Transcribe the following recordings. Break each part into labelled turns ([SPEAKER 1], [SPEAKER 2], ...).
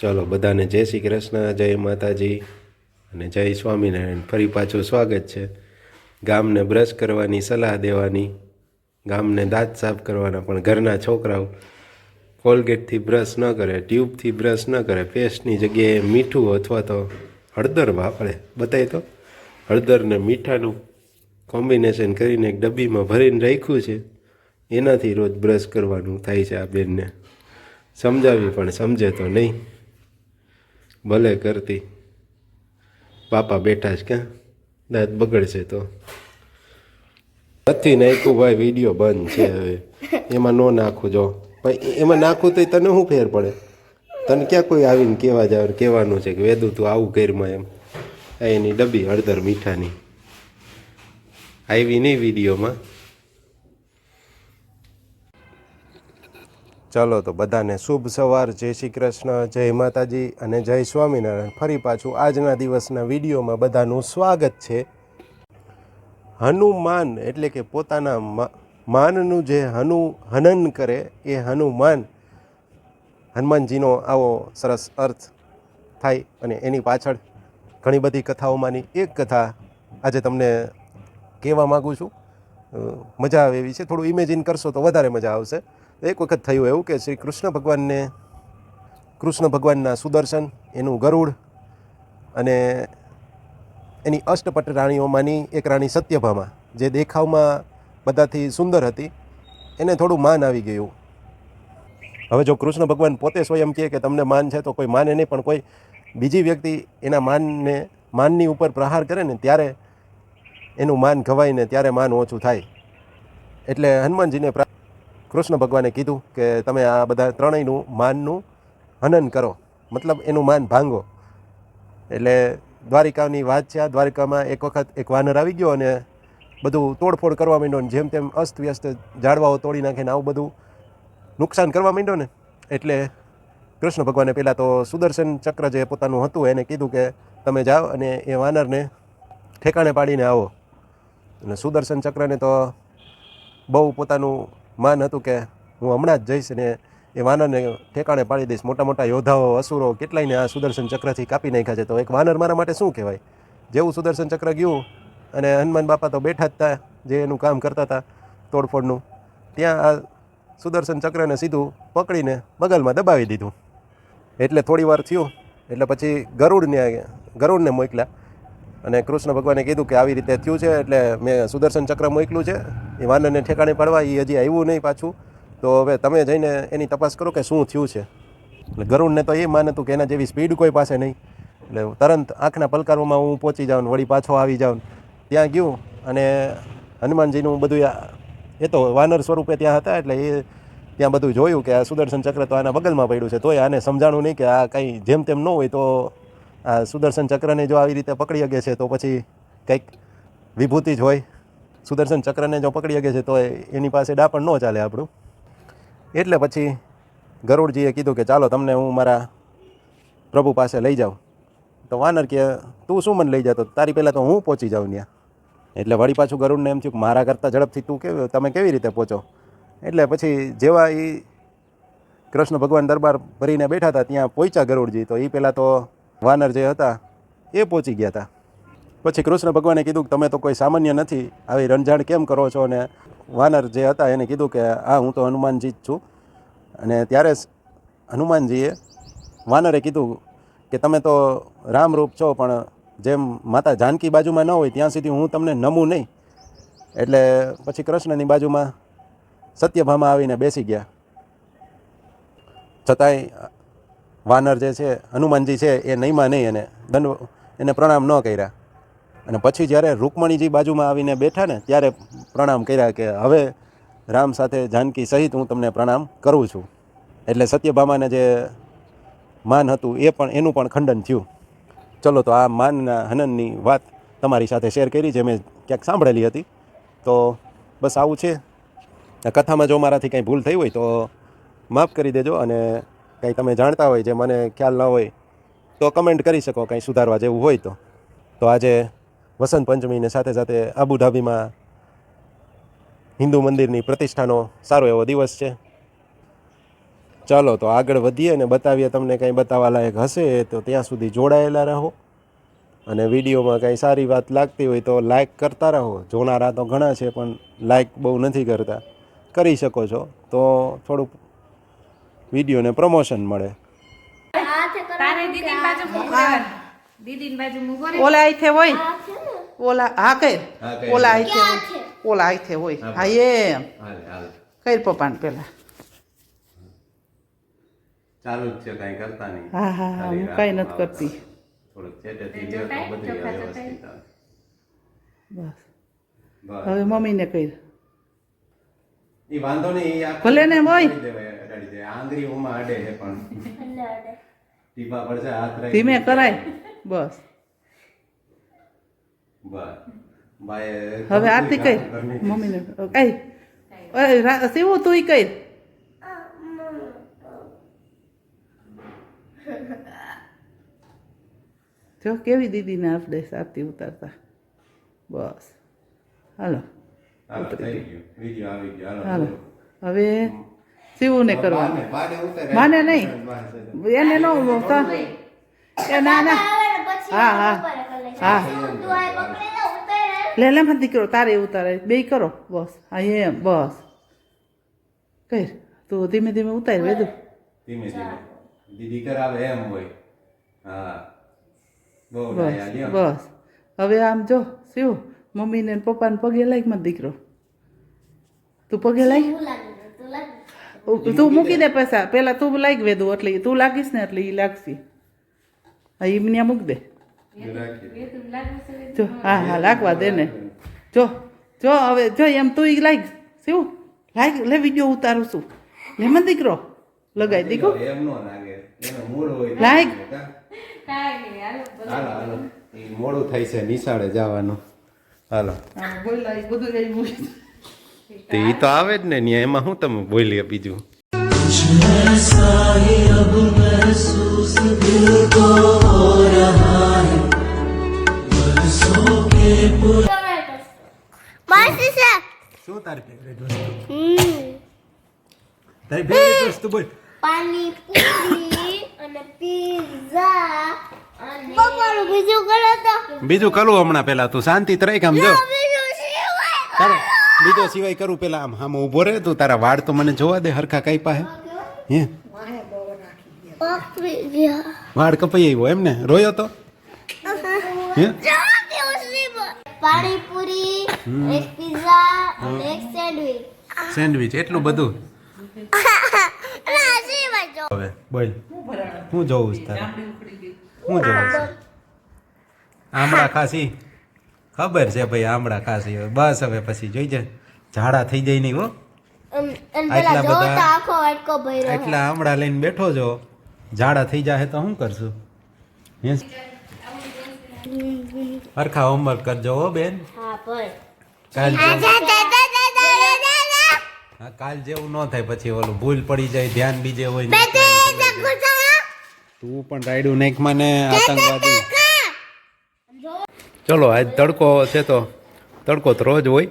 [SPEAKER 1] ચલો બધાને જય શ્રી કૃષ્ણ, જય માતાજી અને જય સ્વામિનારાયણ. ફરી પાછું સ્વાગત છે ગામને બ્રશ કરવાની, સલાહ દેવાની, ગામને દાંત સાફ કરવાના પણ ઘરના છોકરાઓ કોલગેટથી બ્રશ ન કરે, ટ્યુબથી બ્રશ ન કરે, પેસ્ટની જગ્યાએ મીઠું અથવા તો હળદર વાપરે. બતાય તો? હળદર ને મીઠાનું કોમ્બિનેશન કરીને એક ડબ્બીમાં ભરીને રાખ્યું છે. એનાથી રોજ બ્રશ કરવાનું થાય છે આ બેનને. સમજાવી પણ સમજે તો નહીં. ભલે કરતી. પાપા બેઠા છે ક્યાં? દાંત બગડશે તો. નથી નાખ્યું ભાઈ વીડિયો બંધ છે હવે. એમાં ન નાખું જો. એમાં નાખું તો તને શું ફેર પડે? તને ક્યાં કોઈ આવીને કહેવા જાવ કહેવાનું છે કે વેદું તું આવું ઘરમાં એમ. એની ડબ્બી હળદર મીઠાની. આવી નહીં વિડીયોમાં ચલો તો બધાને શુભ સવાર. જય શ્રી કૃષ્ણ, જય માતાજી અને જય સ્વામિનારાયણ. ફરી પાછું આજના દિવસના વિડીયોમાં બધાનું સ્વાગત છે. હનુમાન એટલે કે પોતાના માનનું જે હનુ, હનન કરે એ હનુમાન. હનુમાનજીનો આવો સરસ અર્થ થાય અને એની પાછળ ઘણી બધી કથાઓમાંની એક કથા આજે તમને કહેવા માગું છું. મજા આવે એવી છે. થોડું ઇમેજિન કરશો તો વધારે મજા આવશે. એક વખત થયું એવું કે શ્રી કૃષ્ણ ભગવાનને, કૃષ્ણ ભગવાનના સુદર્શન, એનું ગરુડ અને એની અષ્ટપટ રાણીઓમાંની એક રાણી સત્યભામા, જે દેખાવમાં બધાથી સુંદર હતી, એને થોડું માન આવી ગયું. હવે જો કૃષ્ણ ભગવાન પોતે સ્વયં કહે કે તમને માન છે તો કોઈ માને નહીં, પણ કોઈ બીજી વ્યક્તિ એના માનને, માનની ઉપર પ્રહાર કરે ને ત્યારે એનું માન ઘવાય ને ત્યારે માન ઓછું થાય. એટલે હનુમાનજીને કૃષ્ણ ભગવાને કીધું કે તમે આ બધા ત્રણેયનું માનનું હનન કરો. મતલબ એનું માન ભાંગો. એટલે દ્વારિકાની વાત છે, આ દ્વારિકામાં એક વખત એક વાનર આવી ગયો અને બધું તોડફોડ કરવા માંડ્યો ને જેમ તેમ અસ્ત વ્યસ્ત ઝાડવાઓ તોડી નાખે ને આવું બધું નુકસાન કરવા માંડ્યો ને, એટલે કૃષ્ણ ભગવાને પહેલાં તો સુદર્શન ચક્ર જે પોતાનું હતું એને કીધું કે તમે જાઓ અને એ વાનરને ઠેકાણે પાડીને આવો. અને સુદર્શન ચક્રને તો બહુ પોતાનું માન હતું કે હું હમણાં જ જઈશ ને એ વાનરને ઠેકાણે પાડી દઈશ. મોટા મોટા યોદ્ધાઓ, અસુરો કેટલાયને આ સુદર્શન ચક્રથી કાપી નાખ્યા છે. તો એક વાનર મારા માટે શું કહેવાય? જેવું સુદર્શન ચક્ર ગયું અને હનુમાન બાપા તો બેઠા જ હતા જે એનું કામ કરતા હતા તોડફોડનું, ત્યાં આ સુદર્શન ચક્રને સીધું પકડીને બગલમાં દબાવી દીધું. એટલે થોડી વાર થયું, એટલે પછી ગરુડને ગરુડને મોકલ્યા અને કૃષ્ણ ભગવાને કીધું કે આવી રીતે થયું છે, એટલે મેં સુદર્શન ચક્ર મોકલ્યું છે. એ વાનરને ઠેકાણે પાડવા એ હજી આવ્યું નહીં પાછું. તો હવે તમે જઈને એની તપાસ કરો કે શું થયું છે. એટલે ગરુડને તો એ માને હતું કે એના જેવી સ્પીડ કોઈ પાસે નહીં. એટલે તરંત આંખના પલકારોમાં હું પહોંચી જાઉં વળી પાછો આવી જાઉં ત્યાં ગયું અને હનુમાનજીનું બધું એ તો વાનર સ્વરૂપે ત્યાં હતા એટલે એ ત્યાં બધું જોયું કે આ સુદર્શન ચક્ર તો આના બગલમાં પડ્યું છે. તોય આને સમજાણું નહીં કે આ કંઈ જેમ તેમ ન હોય તો આ સુદર્શન ચક્રને જો આવી રીતે પકડી શકે છે તો પછી કંઈક વિભૂતિ જ હોય. સુદર્શન ચક્રને જો પકડી શકે છે, તો એની પાસે ડાપણ ન ચાલે આપણું. એટલે પછી ગરુડજીએ કીધું કે ચાલો તમને હું મારા પ્રભુ પાસે લઈ જાઉં. તો વાનર કે, તું શું મને લઈ જતો તારી પહેલાં તો હું પહોંચી જાઉં ત્યાં એટલે વળી પાછું ગરુડને એમ થયું કે મારા કરતાં ઝડપથી તું કેવી, તમે કેવી રીતે પહોંચો? એટલે પછી જેવા એ કૃષ્ણ ભગવાન દરબાર ભરીને બેઠા હતા, ત્યાં પહોંચ્યા ગરુડજી. તો એ પહેલાં તો વાનર જે હતા, એ પહોંચી ગયા હતા. પછી કૃષ્ણ ભગવાને કીધું કે તમે તો કોઈ સામાન્ય નથી, આવી રંજાણ કેમ કરો છો? અને વાનર જે હતા એને કીધું કે હા હું તો હનુમાનજી જ છું. અને ત્યારે હનુમાનજીએ વાનરે કીધું કે તમે તો રામરૂપ છો, પણ જેમ માતા જાનકી બાજુમાં ન હોય ત્યાં સુધી હું તમને નમું નહીં. એટલે પછી કૃષ્ણની બાજુમાં સત્યભામા આવીને બેસી ગયા. છતાંય વાનર જે છે, હનુમાનજી છે એ નહીંમાં નહીં એને દંડ એને પ્રણામ ન કર્યા. અને પછી જ્યારે રૂકમણીજી બાજુમાં આવીને બેઠા ને, ત્યારે પ્રણામ કર્યા કે હવે રામ સાથે જાનકી સહિત હું તમને પ્રણામ કરું છું. એટલે સત્યભામાને જે માન હતું એ પણ, એનું પણ ખંડન થયું. ચલો તો આ માનના હનનની વાત તમારી સાથે શેર કરી, જે મેં ક્યાંક સાંભળેલી હતી. તો બસ આવું છે. કથામાં જો મારાથી કંઈ ભૂલ થઈ હોય તો માફ કરી દેજો અને કંઈ તમે જાણતા હોય, જે મને ખ્યાલ ન હોય, તો કમેન્ટ કરી શકો, કંઈ સુધારવા જેવું હોય તો. તો આજે વસંત પંચમીને સાથે સાથે આબુધાબીમાં હિન્દુ મંદિરની પ્રતિષ્ઠાનો સારો એવો દિવસ છે. ચાલો તો આગળ વધીએ અને બતાવીએ તમને કંઈ બતાવવા લાયક હશે તો ત્યાં સુધી જોડાયેલા રહો. અને વિડીયોમાં કંઈ સારી વાત લાગતી હોય તો લાઇક કરતા રહો. જોનારા તો ઘણા છે પણ લાઇક બહુ નથી કરતા. કરી શકો છો. તો થોડુંક વિડીયોને પ્રમોશન મળે.
[SPEAKER 2] ઓલા હોય? ઓલા હા
[SPEAKER 1] કઈ.
[SPEAKER 2] ઓલા આઈથે હોય. ઓલા આઈથે હોય. હા એમ. કર પપ્પાને પેલા?
[SPEAKER 1] ચાલુ જ છે કઈ કરતા નહીં.
[SPEAKER 2] હા હા હા હું કઈ નથી કરતી. બસ.
[SPEAKER 1] બસ.
[SPEAKER 2] હવે મમ્મીને કહી
[SPEAKER 1] એ વાંધો નહીં
[SPEAKER 2] ભલે ને.
[SPEAKER 1] આંગળી ઉમાં અડે છે પણ. ટીપા પડશે હાથ
[SPEAKER 2] ધીમે કરાય. બસ. હવે આરતી
[SPEAKER 1] કઈ
[SPEAKER 2] મમ્મીને કઈ શિવું તું કર જો કેવી દીદીને આપણે આરતી ઉતારતા બસ હાલો
[SPEAKER 1] હાલો.
[SPEAKER 2] હવે શિવુને કરવાનું. માને નહીં. એને નો એ ના ના હા હા હા. લે લે મત દીકરો તારે ઉતારે. બે કરો. બસ. હા એમ. બસ. કર. તું ધીમે ધીમે ઉતારી વેધું.
[SPEAKER 1] ધીમે ધીમે. દીદી કરાવે એમ હોય. હા.
[SPEAKER 2] બસ બસ. હવે આમ જો શું? મમ્મીને ને પપ્પાને પગે લાગ મત દીકરો. તું પગે લાગ? તું મૂકી દે પૈસા પેલા તું લાગ વેદું એટલે તું લાગીશ ને એટલે એ લાગશે. હા એમને મૂક દે. જો હા હા લાગવા દે ને. જો જો હવે જો એમ તું ઈ લાગ શું? લાગ લે વીડિયો ઉતારું છું. લે દીકરો લગાઈ દીકરો
[SPEAKER 1] એમ નો લાગે. એનો મૂળ હોય
[SPEAKER 2] લાઈક.
[SPEAKER 1] મોડું થાય છે નિશાળે જવાનું. હાલો.
[SPEAKER 2] તે એ
[SPEAKER 1] તે તો આવે જ ને ન્યા એમાં શું તમે બોલીએ બીજું?
[SPEAKER 3] માસી છે.
[SPEAKER 1] શું તારી ફેવરેટ વસ્તુ? તારી ફેવરેટ વસ્તુ બોલ.
[SPEAKER 3] પાણીપુરી અને પીઝા અને પપ્પાનું બીજું કરો તો.
[SPEAKER 1] બીજું કરું હમણાં પેલા તું. શાંતિ ત્રય કામ જો.
[SPEAKER 3] બીજું
[SPEAKER 1] તારે બીજો સિવાય કરું પેલા આમ આમ ઊભો રહે તું. તારા વાળ તો મને જોવા દે હરખા કઈ પાસે હે? વાળ કપાઈ આવ્યો એમ ને? રોયો તો? હે?
[SPEAKER 3] પાણીપુરી એક પીઝા અને એક સેન્ડવિચ
[SPEAKER 1] સેન્ડવિચ એટલું બધું. હવે બોલ. હું જોઉં છું તારે? હું જોઉં છું. આમળા ખાસી? ખબર છે ભાઈ આમળા ખાસી. બસ હવે પછી જોઈ જાય ઝાડા થઈ જાય નહીં હો.
[SPEAKER 3] જો
[SPEAKER 1] બધા- એટલા આમળા લઈને બેઠો છો. ઝાડા થઈ જાય તો શું કરશું? હરખા હોમવર્ક કરજો હો બેન કાલ જેવું-
[SPEAKER 3] જા, જા, જા, જા, જા, જા, જા, જા.
[SPEAKER 1] હા, કાલ જેવું ન થાય પછી ઓલું ભૂલ પડી જાય ધ્યાન બીજે હોય. તું પણ રાયડું નાખ મને આતંકવાદી. ચલો આજ તડકો છે તો તડકો તો રોજ હોય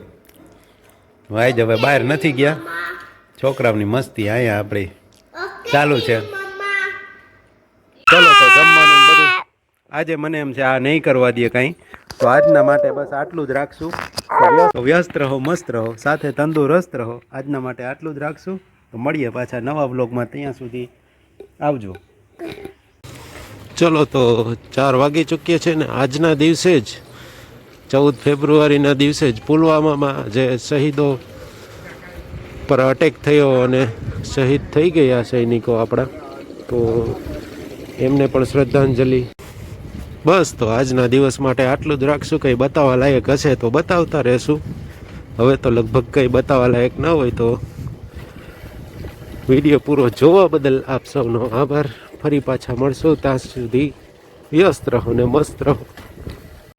[SPEAKER 1] આજ હવે બહાર નથી ગયા છોકરાઓની મસ્તી અહીંયા આપણી ચાલુ છે
[SPEAKER 3] મમ્મા.
[SPEAKER 1] ચલો તો જમવાનું આજે મને એમ છે, આ નહીં કરવા દે કાંઈ. તો આજના માટે બસ આટલું જ રાખશું. વ્યસ્ત રહો, મસ્ત રહો, સાથે તંદુરસ્ત રહો. આજના માટે આટલું જ રાખશું. તો મળીએ પાછા નવા બ્લોગમાં ત્યાં સુધી. આવજો. ચલો તો ચાર વાગી ચૂકીએ છે ને આજના દિવસે જ, ચૌદ ફેબ્રુઆરીના દિવસે જ પુલવામામાં જે શહીદો પર અટેક થયો અને શહીદ થઈ ગયા સૈનિકો આપણા, તો એમને પણ શ્રદ્ધાંજલિ. બસ, તો આજના દિવસ માટે આટલું જ રાખશું. કંઈ બતાવવા લાયક હશે તો બતાવતા રહેશું. હવે તો લગભગ કંઈ બતાવવા લાયક ન હોય તો વીડિયો પૂરો જોવા બદલ આપ સૌનો આભાર. ફરી પાછા મળશું. ત્યાં સુધી વ્યસ્ત રહો ને મસ્ત રહો.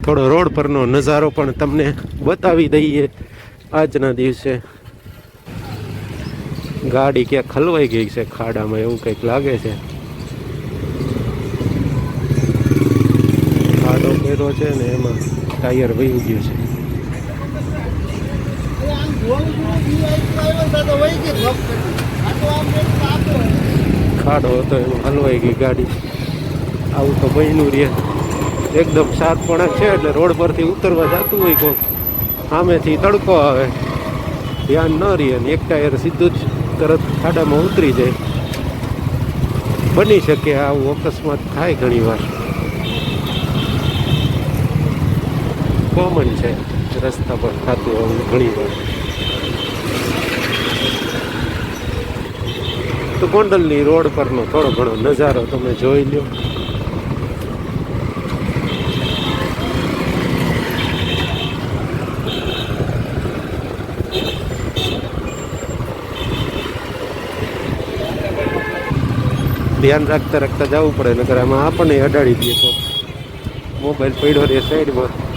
[SPEAKER 1] થોડો રોડ પરનો નજારો પણ તમને બતાવી દઈએ આજના દિવસે. ગાડી ક્યાંક ખલવાઈ ગઈ છે, ખાડામાં એવું કંઈક લાગે છે. કર્યો છે ને એમાં ટાયર વહી ગયું છે. ખાડો હતો, એમાં હલવાઈ ગઈ ગાડી. આવું તો બન્યું રહે. એકદમ સાતપણા છે એટલે રોડ પરથી ઉતરવા જતું હોય કોક. સામેથી તડકો આવે. ધ્યાન ન રહે અને એક ટાયર સીધું જ તરત ખાડામાં ઉતરી જાય. બની શકે આવું અકસ્માત થાય ઘણી વાર કોમન છે. રસ્તા પર થતું હોવું ઘણી વાર. તો ગોંડલની રોડ પરનો થોડો ઘણો નજારો તમે જોઈ લ્યો. ધ્યાન રાખતા રાખતા જવું પડે, નકર આમાં આપણને અડાડી દઈએ તો મોબાઈલ પડ્યો રહે સાઈડમાં.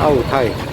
[SPEAKER 1] આવું થાય